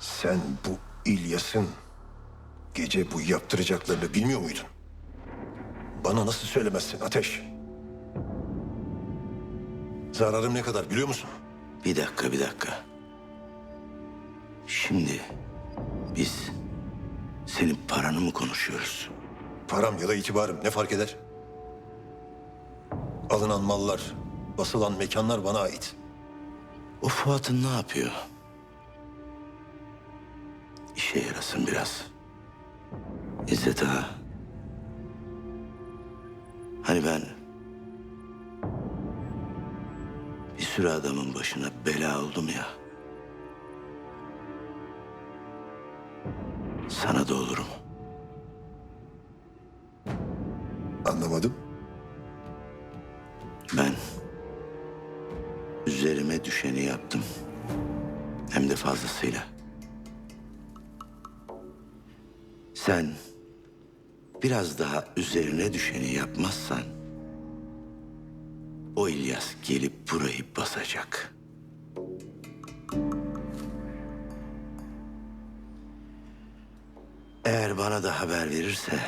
Sen bu İlyas'ın gece bu yaptıracaklarını bilmiyor muydun? Bana nasıl söylemezsin Ateş? Zararım ne kadar biliyor musun? Bir dakika, bir dakika. Şimdi biz senin paranı mı konuşuyoruz? Param ya da itibarım ne fark eder? Alınan mallar, basılan mekanlar bana ait. O Fuat'ın ne yapıyor? İşe yarasın biraz. İzzet ağa. Hani ben bir sürü adamın başına bela oldum ya. Sana da olurum. Anlamadım. Düşeni yaptım. Hem de fazlasıyla. Sen biraz daha üzerine düşeni yapmazsan o İlyas gelip burayı basacak. Eğer bana da haber verirse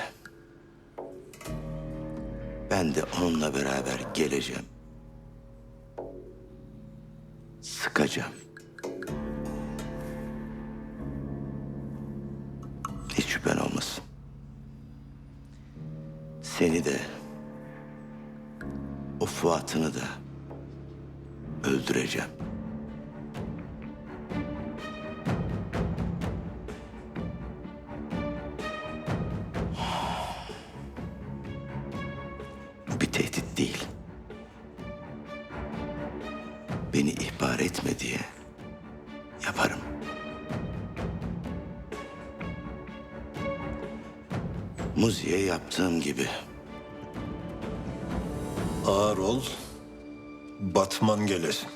ben de onunla beraber geleceğim. Sıkacağım. Hiç şüphen olmasın. Seni de o Fuat'ını da öldüreceğim. Beni ihbar etme diye yaparım. Muzi'ye yaptığım gibi. Ağır ol, batman gelesin.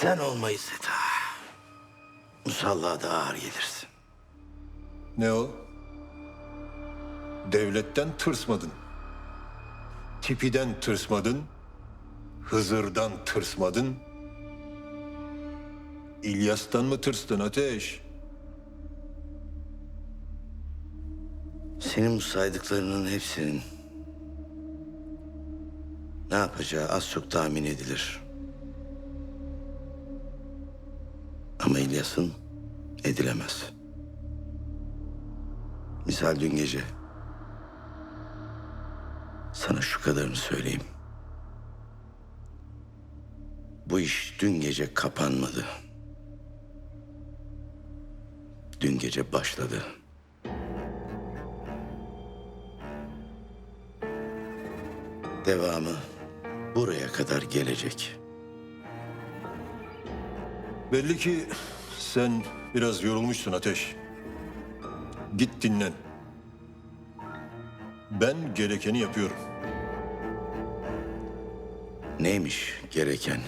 Sen olmayı Zeta. Musalla da ağır gelirsin. Ne o? Devletten tırsmadın. Tipiden tırsmadın. Hızır'dan tırsmadın. İlyas'tan mı tırstın Ateş? Senin bu saydıklarının hepsinin ne yapacağı az çok tahmin edilir. Ama İlyas'ın edilemez. Misal dün gece sana şu kadarını söyleyeyim. Bu iş dün gece kapanmadı. Dün gece başladı. Devamı buraya kadar gelecek. Belli ki sen biraz yorulmuşsun Ateş. Git dinlen. Ben gerekeni yapıyorum. Neymiş gereken?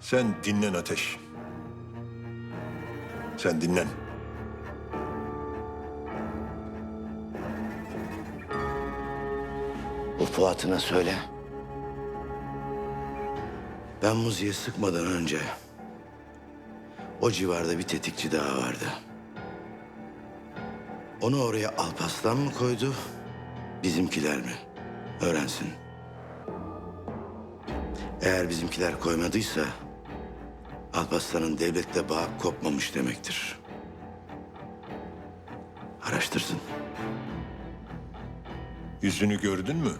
Sen dinlen Ateş. Sen dinlen. O Fuat'ına söyle. Ben Muzi'ye sıkmadan önce o civarda bir tetikçi daha vardı. Onu oraya Alpaslan mı koydu, bizimkiler mi? Öğrensin. Eğer bizimkiler koymadıysa Alpaslan'ın devletle bağı kopmamış demektir. Araştırsın. Yüzünü gördün mü?